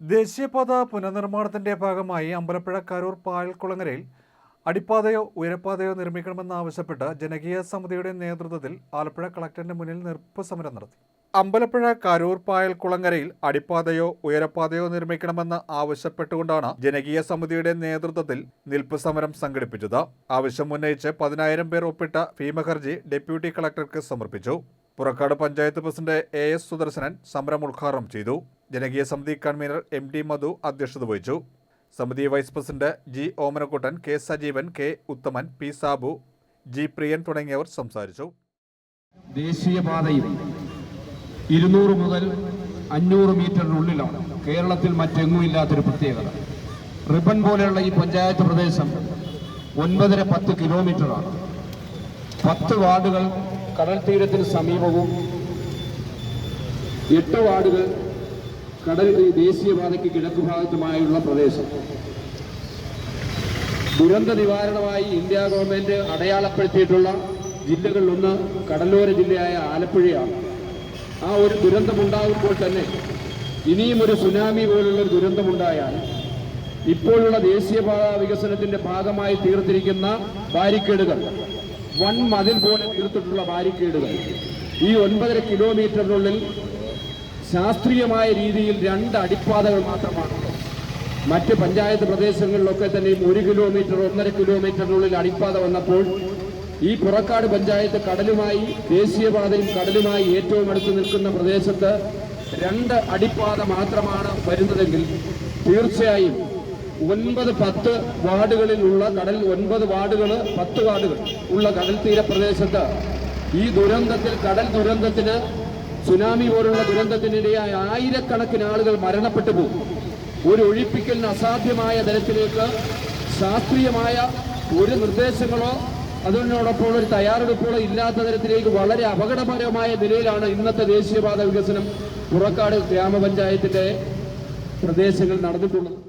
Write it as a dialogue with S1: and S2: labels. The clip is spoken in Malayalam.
S1: ദേശീയപാത പുനർനിർമ്മാണത്തിന്റെ ഭാഗമായി അമ്പലപ്പുഴ കരൂർ പായൽക്കുളങ്ങരയിൽ അടിപ്പാതയോ ഉയരപ്പാതയോ നിർമ്മിക്കണമെന്നാവശ്യപ്പെട്ട് ജനകീയ സമിതിയുടെ നേതൃത്വത്തിൽ ആലപ്പുഴ കളക്ടറിന്റെ മുന്നിൽ നിർപ്പ് സമരം നടത്തി. അമ്പലപ്പുഴ കരൂർ പായൽക്കുളങ്ങരയിൽ അടിപ്പാതയോ ഉയരപ്പാതയോ നിർമ്മിക്കണമെന്ന് ആവശ്യപ്പെട്ടുകൊണ്ടാണ് ജനകീയ സമിതിയുടെ നേതൃത്വത്തിൽ നിൽപ്പ് സമരം സംഘടിപ്പിച്ചത്. ആവശ്യം ഉന്നയിച്ച് പതിനായിരം പേർ ഒപ്പിട്ട ഭീമഹർജി ഡെപ്യൂട്ടി കളക്ടർക്ക് സമർപ്പിച്ചു. Purakkad panchayat president A S Sudarsanan സമരം ഉദ്ഘാടനം ചെയ്തു. ജനകീയ സമിതി കൺവീനർ എം ഡി മധു അധ്യക്ഷത വഹിച്ചു. സമിതി vice president G Omanakuttan K Sajeevan K Uthaman P Sabu G Priyan തുടങ്ങിയവർ സംസാരിച്ചു.
S2: ദേശീയപാതയിൽ ഇരുന്നൂറ് മുതൽ അഞ്ഞൂറ് മീറ്ററിനുള്ളിലാണ് കേരളത്തിൽ മറ്റെങ്ങും ഇല്ലാത്തൊരു പ്രത്യേകത. റിബൺ പോലെയുള്ള ഈ പഞ്ചായത്ത് പ്രദേശം ഒൻപതര പത്ത് കിലോമീറ്ററാണ്. പത്ത് വാർഡുകൾ കടൽ തീരത്തിന് സമീപവും എട്ട് വാർഡുകൾ കടൽ ദേശീയപാതയ്ക്ക് കിഴക്ക് ഭാഗത്തുമായുള്ള പ്രദേശം. ദുരന്ത നിവാരണമായി ഇന്ത്യ ഗവൺമെന്റ് അടയാളപ്പെടുത്തിയിട്ടുള്ള ജില്ലകളിലൊന്ന് കടലോര ജില്ലയായ ആലപ്പുഴയാണ്. ആ ഒരു ദുരന്തമുണ്ടാകുമ്പോൾ തന്നെ ഇനിയും ഒരു സുനാമി പോലുള്ള ഒരു ദുരന്തമുണ്ടായാൽ ഇപ്പോഴുള്ള ദേശീയപാത വികസനത്തിന്റെ ഭാഗമായി തീർത്തിരിക്കുന്ന ബാരിക്കേഡുകൾ വൻ മതിൽ പോലെ തീർത്തിട്ടുള്ള ബാരിക്കേഡുകൾ. ഈ ഒൻപതര കിലോമീറ്ററിനുള്ളിൽ ശാസ്ത്രീയമായ രീതിയിൽ രണ്ട് അടിപ്പാതകൾ മാത്രമാണ് മറ്റ് പഞ്ചായത്ത് പ്രദേശങ്ങളിലൊക്കെ തന്നെയും ഒരു കിലോമീറ്റർ ഒന്നര കിലോമീറ്ററിനുള്ളിൽ അടിപ്പാത വന്നപ്പോൾ ഈ പുറക്കാട് പഞ്ചായത്ത് കടലുമായി ദേശീയപാതയും കടലുമായി ഏറ്റവും അടുത്ത് നിൽക്കുന്ന പ്രദേശത്ത് രണ്ട് അടിപ്പാത മാത്രമാണ് വരുന്നതെങ്കിൽ തീർച്ചയായും ഒൻപത് പത്ത് വാർഡുകളിലുള്ള കടൽ ഒൻപത് വാർഡുകൾ പത്ത് വാർഡുകൾ ഉള്ള കടൽ തീര പ്രദേശത്ത് ഈ ദുരന്തത്തിൽ കടൽ ദുരന്തത്തിന് സുനാമി പോലുള്ള ദുരന്തത്തിനിടയായ ആയിരക്കണക്കിന് ആളുകൾ മരണപ്പെട്ടു പോകും. ഒരു ഒഴിപ്പിക്കലിന് അസാധ്യമായ തരത്തിലേക്ക് ശാസ്ത്രീയമായ ഒരു നിർദ്ദേശങ്ങളോ അതിനോടൊപ്പം ഒരു തയ്യാറെടുപ്പുകളോ ഇല്ലാത്ത തരത്തിലേക്ക് വളരെ അപകടപരമായ നിലയിലാണ് ഇന്നത്തെ ദേശീയപാത വികസനം പുറക്കാട് ഗ്രാമപഞ്ചായത്തിന്റെ പ്രദേശങ്ങൾ നടന്നിട്ടുള്ളത്.